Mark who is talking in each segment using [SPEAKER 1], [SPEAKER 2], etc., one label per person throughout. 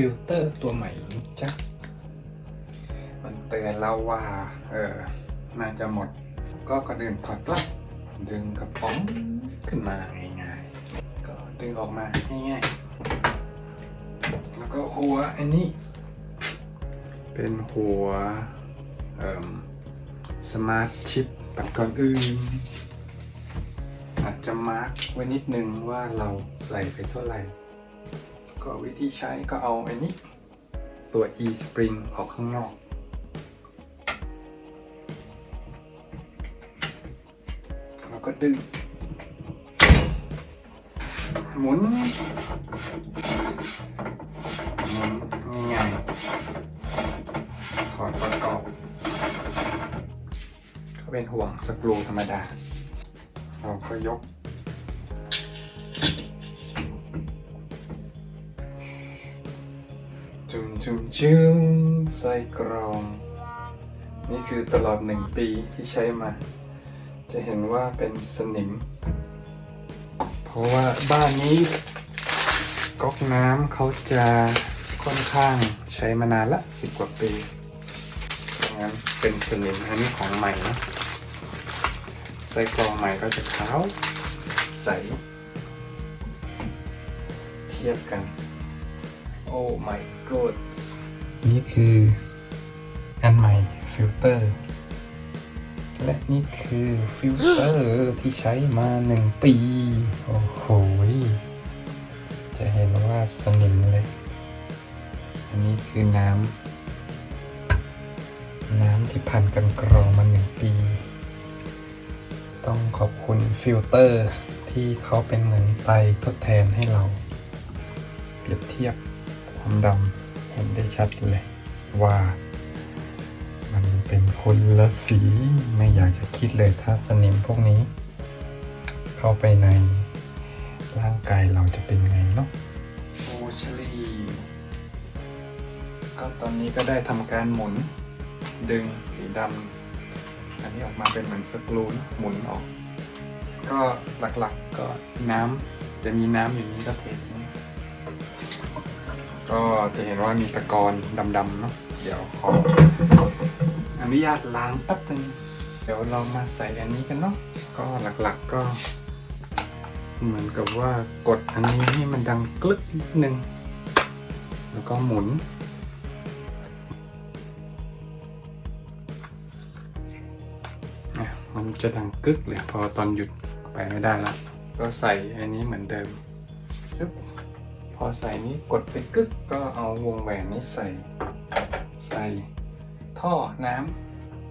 [SPEAKER 1] ฟิลเตอร์ตัวใหม่จ๊ะมันเตือนเราว่า เออ น่าจะหมด ก็ก่อนอื่นถอดปลั๊กดึงกระป๋องขึ้นมาง่ายๆ ก็ดึงออกมาง่ายๆ แล้วก็หัวอันนี้ เป็นหัวเอ่อสมาร์ทชิปแบบก่อนอื่น อาจจะมาร์กไว้นิดนึงว่าเราใส่ไปเท่าไหร่ ก็วิธีใช้ก็เอาอันนี้ ตัว e spring ออกข้างนอก แล้วก็ดึง หมุนหมุนง่ายๆถอดประกอบก็เป็นห่วงสกรูธรรมดา เราก็ยก จุมจุมจุมใส่กรอง นี่คือตลอดหนึ่งปีที่ใช้มา จะเห็นว่าเป็นสนิม เพราะว่าบ้านนี้ก๊อกน้ำเขาจะค่อนข้างใช้มานานละสิบกว่าปีดังนั้นเป็นสนิมอันนี้ของใหม่นะใส่กรองใหม่ก็จะขาวใส เทียบกัน โอ้ my god นี่คืออันใหม่ฟิลเตอร์ และนี่คือฟิลเตอร์ที่ใช้มาหนึ่งปี โอ้โห จะเห็นว่าสนิมเลย อันนี้คือน้ำ น้ำที่ผ่านกันกรองมาหนึ่งปี ต้องขอบคุณฟิลเตอร์ที่เขาเป็นเหมือนไตทดแทนให้เราเปรียบเทียบ ดำเห็นได้ชัดเลยว่ามันเป็นคนละสีไม่อยากจะคิดเลยถ้าสนิมพวกนี้ เข้าไปในร่างกายเราจะเป็นไงเนาะโอชลีก็ตอนนี้ก็ได้ทำการหมุนดึงสีดำอันนี้ออกมาเป็นเหมือนสกรูนหมุนออก ก็หลักๆก็น้ำจะมีน้ำอย่างนี้ก็เททิ้ง ก็จะเห็นว่ามีตะกอนดำๆเนาะเดี๋ยวขออนุญาตล้างแป๊บนึงเดี๋ยวเรามาใส่อันนี้กันเนาะก็หลักๆก็ เหมือนกับว่ากดอันนี้ให้มันดังกลึกนิดนึง แล้วก็หมุนมันจะดังกึกเลยพอตอนหยุดไปไม่ได้ละก็ใส่อันนี้เหมือนเดิมชึบ พอใส่นี้กดไปกึกก็เอาวงแหวนนี้ใส่ ใส่ท่อน้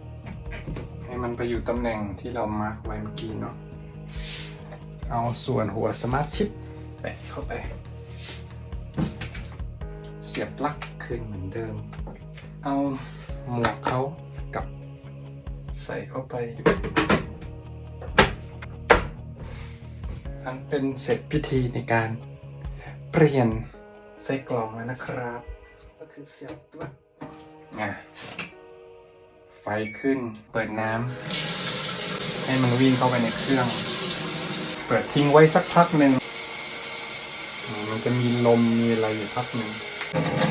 [SPEAKER 1] ำให้มันไปอยู่ตำแหน่งที่เรามาร์กไว้เมื่อกี้เนาะเอาส่วนหัวสมาร์ทชิปแปะเข้าไป เสียบปลั๊กคืนเหมือนเดิม เอาหมวกเขากับใส่เข้าไปอันเป็นเสร็จพิธีในการ เปลี่ยนไส้กรองแล้วนะครับ ก็คือเสียบปลั๊กอะไฟขึ้นเปิดน้ำให้มันวิ่งเข้าไปในเครื่อง เปิดทิ้งไว้สักพักหนึ่งอืมมันจะมีลมมีอะไรอยู่พักหนึ่ง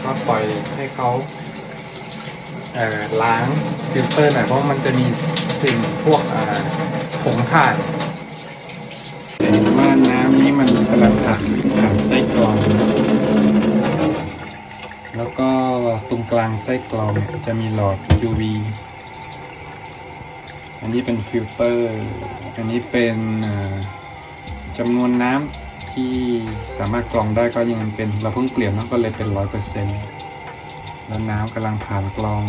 [SPEAKER 1] ก็ปล่อยให้เขาเอ่อล้างฟิลเตอร์หน่อยเพราะมันจะมีสิ่งพวกอ่าผงถ่านเห็นว่าน้ำนี้มันกำลังผ่านผ่าน ไส้กรอง แล้วก็ตรงกลางไส้กรองจะมีหลอด UV อันนี้เป็นฟิลเตอร์ อันนี้เป็นจำนวนน้ำที่สามารถกรองได้ก็ยังเป็น เราเพิ่งเปลี่ยนเนอะก็เลยเป็นร้อยเปอร์เซ็นต์แล้วน้ำกำลังผ่านกรอง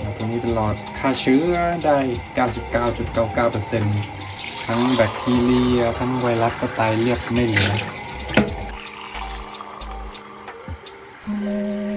[SPEAKER 1] แล้วตัวนี้เป็นหลอดฆ่าเชื้อได้ 99.99% ทั้งแบคทีเรีย ทั้งไวรัสก็ตายเรียบไม่เหลือเอ
[SPEAKER 2] อ